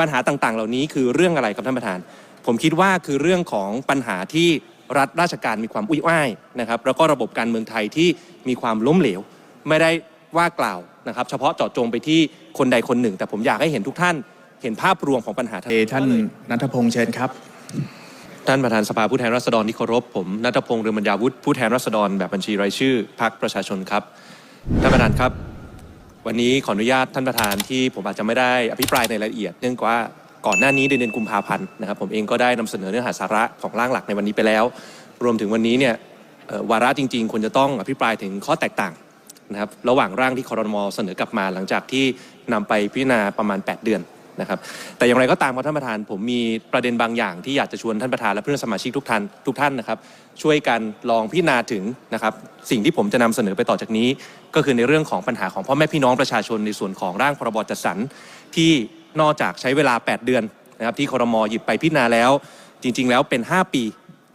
ปัญหาต่างๆ เหล่านี้คือเรื่องอะไรครับท่านประธาน ผมคิดว่าคือเรื่องของปัญหาที่รัฐราชการมีความอุ้ยอ้ายนะครับแล้วก็ระบบการเมืองไทยที่มีความล้มเหลว ไม่ได้ว่ากล่าวนะครับ เฉพาะเจาะจงไปที่คนใดคนหนึ่ง แต่ผมอยากให้เห็นทุกท่านเห็นภาพรวมของปัญหาทั้งเอท่านนัทพงษ์เชิญครับ ท่านประธานสภาผู้แทนราษฎรที่เคารพผมนัทพงษ์เรืองบรรยาวุฒิผู้แทนราษฎรแบบบัญชีรายชื่อพรรคประชาชนครับท่านประธานครับ วันนี้ขออนุญาตท่านประธานที่ผมอาจจะไม่ได้อภิปรายในรายละเอียด เนื่องจากว่าก่อนหน้านี้เดือนกุมภาพันธ์นะครับผมเองก็ได้นำเสนอเนื้อหาสาระของร่างหลักในวันนี้ไปแล้ว รวมถึงวันนี้เนี่ยวาระจริง ๆ ควรจะต้องอภิปรายถึงข้อแตกต่างนะครับระหว่างร่างที่คอรมอเสนอกลับมาหลังจากที่นำไปพิจารณาประมาณ 8 เดือน นะครับแต่อย่างไรก็ตามครับท่านประธาน ผมมีประเด็นบางอย่างที่อยากจะชวนท่านประธานและเพื่อนสมาชิกทุกท่านทุกท่านนะครับช่วยกันลองพิจารณาถึงนะครับสิ่งที่ผมจะนำเสนอไปต่อจากนี้ ก็คือในเรื่องของปัญหาของพ่อแม่พี่น้องประชาชนในส่วนของร่างพรบจัดสรรที่นอกจากใช้เวลา 8 เดือนนะครับที่คอรมอหยิบไปพิจารณาแล้ว จริง ๆ แล้วเป็น 5 ปี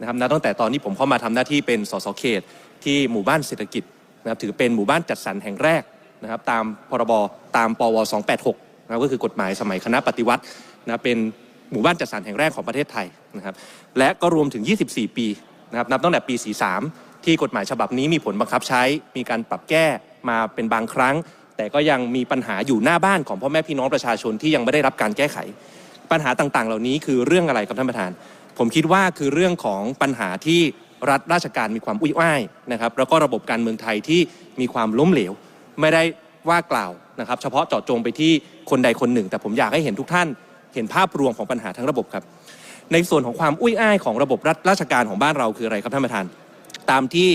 นะครับนับตั้งแต่ตอนที่ผมเข้ามาทำหน้าที่เป็นสสเขต ที่หมู่บ้านเศรษฐกิจนะครับถือเป็นหมู่บ้านจัดสรรแห่งแรกนะครับตามพรบตามปว 286 นะครับก็คือกฎหมายสมัยคณะปฏิวัตินะเป็นหมู่บ้านจัดสรรแห่งแรกของประเทศไทยนะครับและก็รวมถึง 24 ปีนะครับนับตั้งแต่ปี 43 ที่กฎหมายฉบับนี้มีผลบังคับใช้ มีการปรับแก้มาเป็นบางครั้ง แต่ก็ยังมีปัญหาอยู่หน้าบ้านของพ่อแม่พี่น้องประชาชนที่ยังไม่ได้รับการแก้ไข ปัญหาต่างๆ เหล่านี้คือเรื่องอะไรครับท่านประธาน ผมคิดว่าคือเรื่องของปัญหาที่รัฐราชการมีความอุ้ยอ้ายนะครับแล้วก็ระบบการเมืองไทยที่มีความล้มเหลว ไม่ได้ว่ากล่าว นะครับเฉพาะเจาะจงไปที่คนใดคนหนึ่ง แต่ผมอยากให้เห็นทุกท่านเห็นภาพรวมของปัญหาทั้งระบบครับ ในส่วนของความอุ้ยอ้ายของระบบรัฐราชการของบ้านเราคืออะไรครับท่านประธาน ตามที่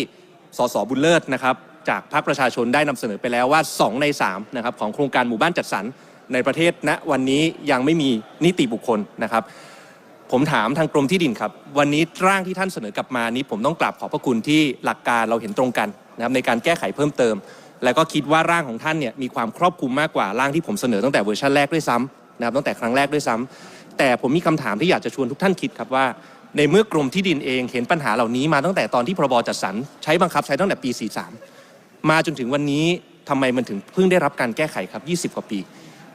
สสบุญเลิศนะครับจากพรรคประชาชนได้นำเสนอไปแล้วว่า 2 ใน3นะครับของโครงการหมู่บ้านจัดสรรในประเทศณวันนี้ยังไม่มีนิติบุคคลนะครับผมถามทางกรมที่ดินครับ วันนี้ร่างที่ท่านเสนอกลับมานี้ ผมต้องกราบขอบพระคุณที่หลักการเราเห็นตรงกันนะครับในการแก้ไขเพิ่มเติม และก็คิดว่าร่างของท่านเนี่ยมีความครอบคลุมมากกว่าร่างที่ผมเสนอตั้งแต่เวอร์ชันแรกด้วยซ้ำนะครับตั้งแต่ครั้งแรกด้วยซ้ำแต่ผมมีคำถามที่อยากจะชวนทุกท่านคิดครับว่า ในเมื่อกรมที่ดินเองเห็นปัญหาเหล่านี้มาตั้งแต่ตอนที่พรบจัดสรรใช้บังคับใช้ตั้งแต่ปี 43 มาจนถึงวันนี้ทำไมมันถึงเพิ่งได้รับการแก้ไขครับ 20 กว่าปี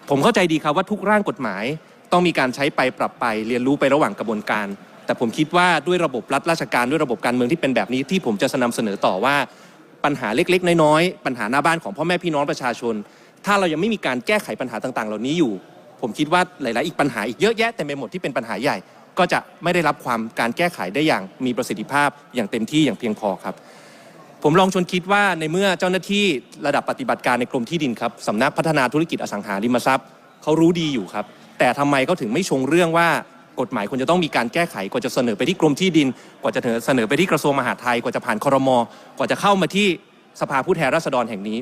ผมเข้าใจดีครับว่าทุกร่างกฎหมายต้องมีการใช้ไปปรับไปเรียนรู้ไประหว่างกระบวนการ แต่ผมคิดว่าด้วยระบบรัฐราชการด้วยระบบการเมืองที่เป็นแบบนี้ที่ผมจะนำเสนอต่อว่า ปัญหาเล็กๆ น้อยๆ ปัญหาหน้าบ้านของพ่อแม่พี่น้องประชาชน ถ้าเรายังไม่มีการแก้ไขปัญหาต่างๆ เหล่านี้อยู่ ผมคิดว่าหลายๆ อีกปัญหาอีกเยอะแยะเต็มไปหมดที่เป็นปัญหาใหญ่ ก็จะไม่ได้รับความการแก้ไขได้อย่างมีประสิทธิภาพอย่างเต็มที่อย่างเพียงพอครับ ผมลองชวนคิดว่าในเมื่อเจ้าหน้าที่ระดับปฏิบัติการในกรมที่ดินครับสำนักพัฒนาธุรกิจอสังหาริมทรัพย์เขารู้ดีอยู่ครับ แต่ทำไมเขาถึงไม่ชงเรื่องว่า กฎหมายควรจะต้องมีการแก้ไขกว่าจะเสนอไปที่กรมที่ดิน กว่าจะเสนอไปที่กระทรวงมหาดไทยกว่าจะผ่านครมกว่าจะเข้ามาที่สภาผู้แทนราษฎรแห่งนี้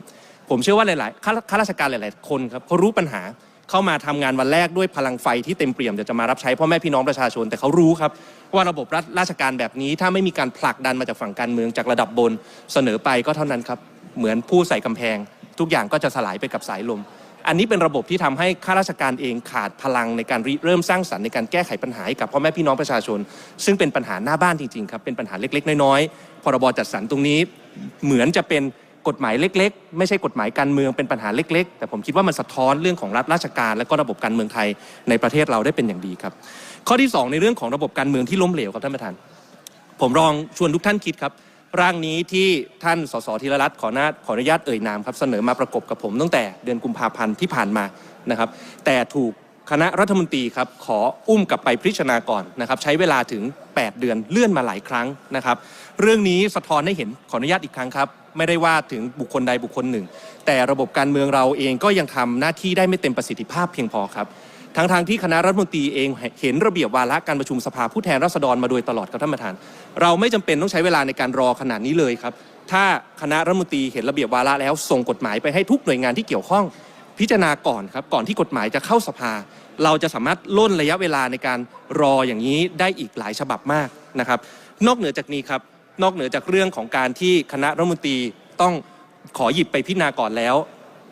ผมเชื่อว่าหลายๆข้าข้าราชการหลาย ๆ คนครับเขารู้ปัญหาเข้ามาทำงานวันแรกด้วยพลังไฟที่เต็มเปี่ยมเดี๋ยวจะมารับใช้พ่อแม่พี่น้องประชาชนแต่เขารู้ครับ ว่าระบบรัฐราชการแบบนี้ ถ้าไม่มีการผลักดันมาจากฝั่งการเมืองจากระดับบนเสนอไปก็เท่านั้นครับ เหมือนผู้ใส่กำแพง ทุกอย่างก็จะสลายไปกับสายลม อันนี้เป็นระบบที่ทำให้ข้าราชการเองขาดพลังในการริเริ่มสร้างสรรค์ในการแก้ไขปัญหาให้กับพ่อแม่พี่น้องประชาชน ซึ่งเป็นปัญหาหน้าบ้านจริงๆครับเป็นปัญหาเล็กๆ น้อยๆพรบจัดสรรตรงนี้เหมือนจะเป็นกฎหมายเล็ก ๆ ไม่ใช่กฎหมายการเมืองเป็นปัญหาเล็ก ๆ แต่ผมคิดว่ามันสะท้อนเรื่องของรัฐราชการ และก็ระบบการเมืองไทยในประเทศเราได้เป็นอย่างดีครับ ข้อที่สองในเรื่องของระบบการเมืองที่ล้มเหลวครับท่านประธาน ผมลองชวนทุกท่านคิดครับ ร่างนี้ที่ท่านสสธีรรัตน์ขออนุญาขออนุญาตเอ่ยนามครับเสนอมาประกบกับผมตั้งแต่เดือนกุมภาพันธ์ที่ผ่านมานะครับ แต่ถูก คณะรัฐมนตรีครับขออุ้มกลับไปพิจารณาก่อนนะครับใช้เวลาถึง 8 เดือนเลื่อนมาหลายครั้งนะครับ เรื่องนี้สะท้อนให้เห็นขออนุญาตอีกครั้งครับ ไม่ได้ว่าถึงบุคคลใดบุคคลหนึ่ง แต่ระบบการเมืองเราเองก็ยังทำหน้าที่ได้ไม่เต็มประสิทธิภาพเพียงพอครับทั้งทางๆที่คณะรัฐมนตรีเองเห็นระเบียบวาระการประชุมสภาผู้แทนราษฎรมาโดยตลอดครับท่านประธาน เราไม่จำเป็นต้องใช้เวลาในการรอขนาดนี้เลยครับ ถ้าคณะรัฐมนตรีเห็นระเบียบวาระแล้วส่งกฎหมายไปให้ทุกหน่วยงานที่เกี่ยวข้อง พิจารณาก่อนครับก่อนที่กฎหมายจะเข้าสภา เราจะสามารถล่นระยะเวลาในการรออย่างนี้ได้อีกหลายฉบับมากนะครับ นอกเหนือจากนี้ครับนอกเหนือจากเรื่องของการที่คณะรัฐมนตรีต้องขอหยิบไปพิจารณาก่อนแล้ว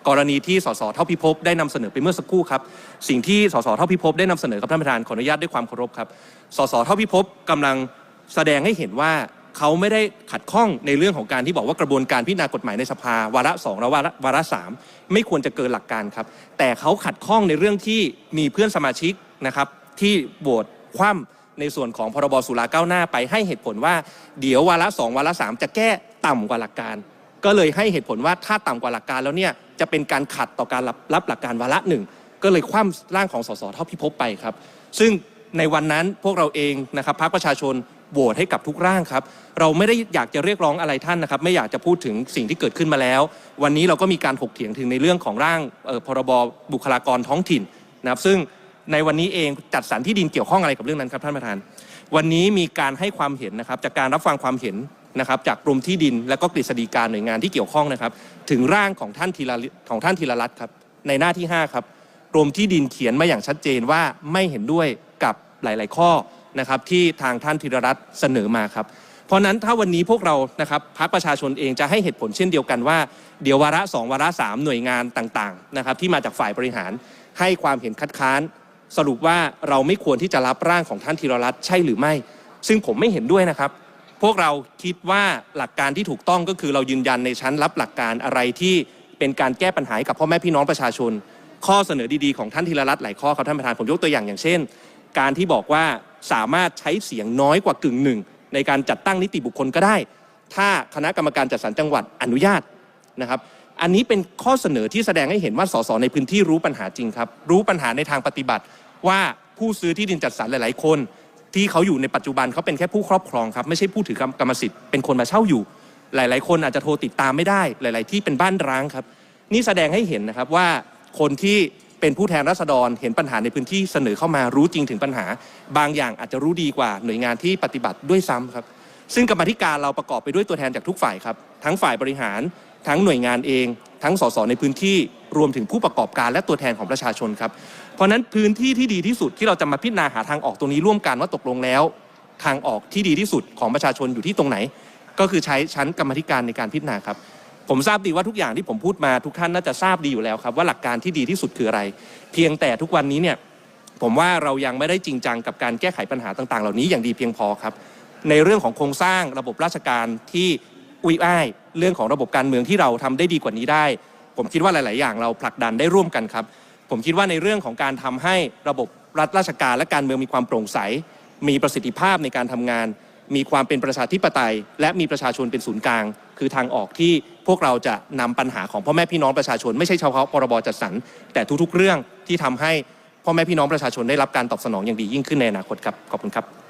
กรณีที่สสเท่าพิภพได้นำเสนอไปเมื่อสักครู่ครับ สิ่งที่สสเท่าพิภพได้นำเสนอกับท่านประธานขออนุญาตด้วยความเคารพครับสสเท่าพิภพกำลังแสดงให้เห็นว่า เขาไม่ได้ขัดข้องในเรื่องของการที่บอกว่ากระบวนการพิจารณากฎหมายในสภาวาระสองและวาระวาระสามไม่ควรจะเกินหลักการครับ แต่เขาขัดข้องในเรื่องที่มีเพื่อนสมาชิกนะครับที่โหวตคว่ำในส่วนของพรบสุราก้าวหน้าไปให้เหตุผลว่า เดี๋ยววาระสองวาระสามจะแก้ต่ำกว่าหลักการ ก็เลยให้เหตุผลว่าถ้าต่ำกว่าหลักการแล้วเนี่ยจะเป็นการขัดต่อการรับรับหลักการวาระหนึ่งก็เลยคว่ำร่างของสสเท่าพิภพไปครับ ซึ่งในวันนั้นพวกเราเองนะครับพรรคประชาชน โหวตให้กับทุกร่างครับ เราไม่ได้อยากจะเรียกร้องอะไรท่านนะครับ ไม่อยากจะพูดถึงสิ่งที่เกิดขึ้นมาแล้ว วันนี้เราก็มีการถกเถียงถึงในเรื่องของร่างออพรบบุคลากรท้องถิ่นนะครับ ซึ่งในวันนี้เองจัดสรรที่ดินเกี่ยวข้องอะไรกับเรื่องนั้นครับท่านประธาน วันนี้มีการให้ความเห็นนะครับจากการรับฟังความเห็นนะครับจากกรมที่ดินและก็กฤษฎีการหน่วยงานที่เกี่ยวข้องนะครับ ถึงร่างของท่านธีรของท่านธีรรัตน์ครับในหน้าที่ 5 ครับกรมที่ดินเขียนมาอย่างชัดเจนว่าไม่เห็นด้วยกับหลาย ๆ ข้อ นะครับที่ทางท่านธีรรัตน์เสนอมาครับ เพราะนั้นถ้าวันนี้พวกเรานะครับพรรคประชาชนเองจะให้เหตุผลเช่นเดียวกันว่า เดี๋ยววาระสองวาระสามหน่วยงานต่างๆนะครับที่มาจากฝ่ายบริหารให้ความเห็นคัดค้าน สรุปว่าเราไม่ควรที่จะรับร่างของท่านธีรรัตน์ใช่หรือไม่ ซึ่งผมไม่เห็นด้วยนะครับ พวกเราคิดว่าหลักการที่ถูกต้องก็คือเรายืนยันในชั้นรับหลักการอะไรที่เป็นการแก้ปัญหาให้กับพ่อแม่พี่น้องประชาชน ข้อเสนอดีๆของท่านธีรรัตน์หลายข้อครับท่านประธานผมยกตัวอย่างอย่างเช่น การที่บอกว่า สามารถใช้เสียงน้อยกว่ากึ่งหนึ่งในการจัดตั้งนิติบุคคลก็ได้ ถ้าคณะกรรมการจัดสรรจังหวัดอนุญาตนะครับ อันนี้เป็นข้อเสนอที่แสดงให้เห็นว่าสสในพื้นที่รู้ปัญหาจริงครับ รู้ปัญหาในทางปฏิบัติ ว่าผู้ซื้อที่ดินจัดสรรหลาย ๆ คน ที่เขาอยู่ในปัจจุบันเขาเป็นแค่ผู้ครอบครองครับไม่ใช่ผู้ถือกรรมสิทธิ์เป็นคนมาเช่าอยู่ หลาย ๆ คนอาจจะโทรติดตามไม่ได้ หลาย ๆ ที่เป็นบ้านร้างครับ นี่แสดงให้เห็นนะครับว่าคนที่ เป็นผู้แทนราษฎรเห็นปัญหาในพื้นที่เสนอเข้ามารู้จริงถึงปัญหา บางอย่างอาจจะรู้ดีกว่าหน่วยงานที่ปฏิบัติด้วยซ้ำครับ ซึ่งกรรมธิการเราประกอบไปด้วยตัวแทนจากทุกฝ่ายครับ ทั้งฝ่ายบริหาร ทั้งหน่วยงานเอง ทั้งสสในพื้นที่รวมถึงผู้ประกอบการและตัวแทนของประชาชนครับ เพราะฉะนั้นพื้นที่ที่ดีที่สุดที่เราจะมาพิจารณาหาทางออกตรงนี้ร่วมกันว่าตกลงแล้ว ทางออกที่ดีที่สุดของประชาชนอยู่ที่ตรงไหน ก็คือใช้ชั้นกรรมธิการในการพิจารณาครับ ผมทราบดีว่าทุกอย่างที่ผมพูดมาทุกท่านน่าจะทราบดีอยู่แล้วครับ ว่าหลักการที่ดีที่สุดคืออะไร เพียงแต่ทุกวันนี้เนี่ยผมว่าเรายังไม่ได้จริงจังกับการแก้ไขปัญหาต่าง ๆ เหล่านี้อย่างดีเพียงพอครับ ในเรื่องของโครงสร้างระบบราชการที่อุ้ยอ้ายเรื่องของระบบการเมืองที่เราทำได้ดีกว่านี้ได้ ผมคิดว่าหลาย ๆ อย่างเราผลักดันได้ร่วมกันครับ ผมคิดว่าในเรื่องของการทำให้ระบบรัฐราชการและการเมืองมีความโปร่งใส มีประสิทธิภาพในการทำงาน มีความเป็นประชาธิปไตย และมีประชาชนเป็นศูนย์กลาง คือทางออกที่ พวกเราจะนำปัญหาของพ่อแม่พี่น้องประชาชน ไม่ใช่เฉพาะพรบจัดสรรแต่ทุกๆ เรื่องที่ทำให้พ่อแม่พี่น้องประชาชนได้รับการตอบสนองอย่างดียิ่งขึ้นในอนาคตครับขอบคุณครับ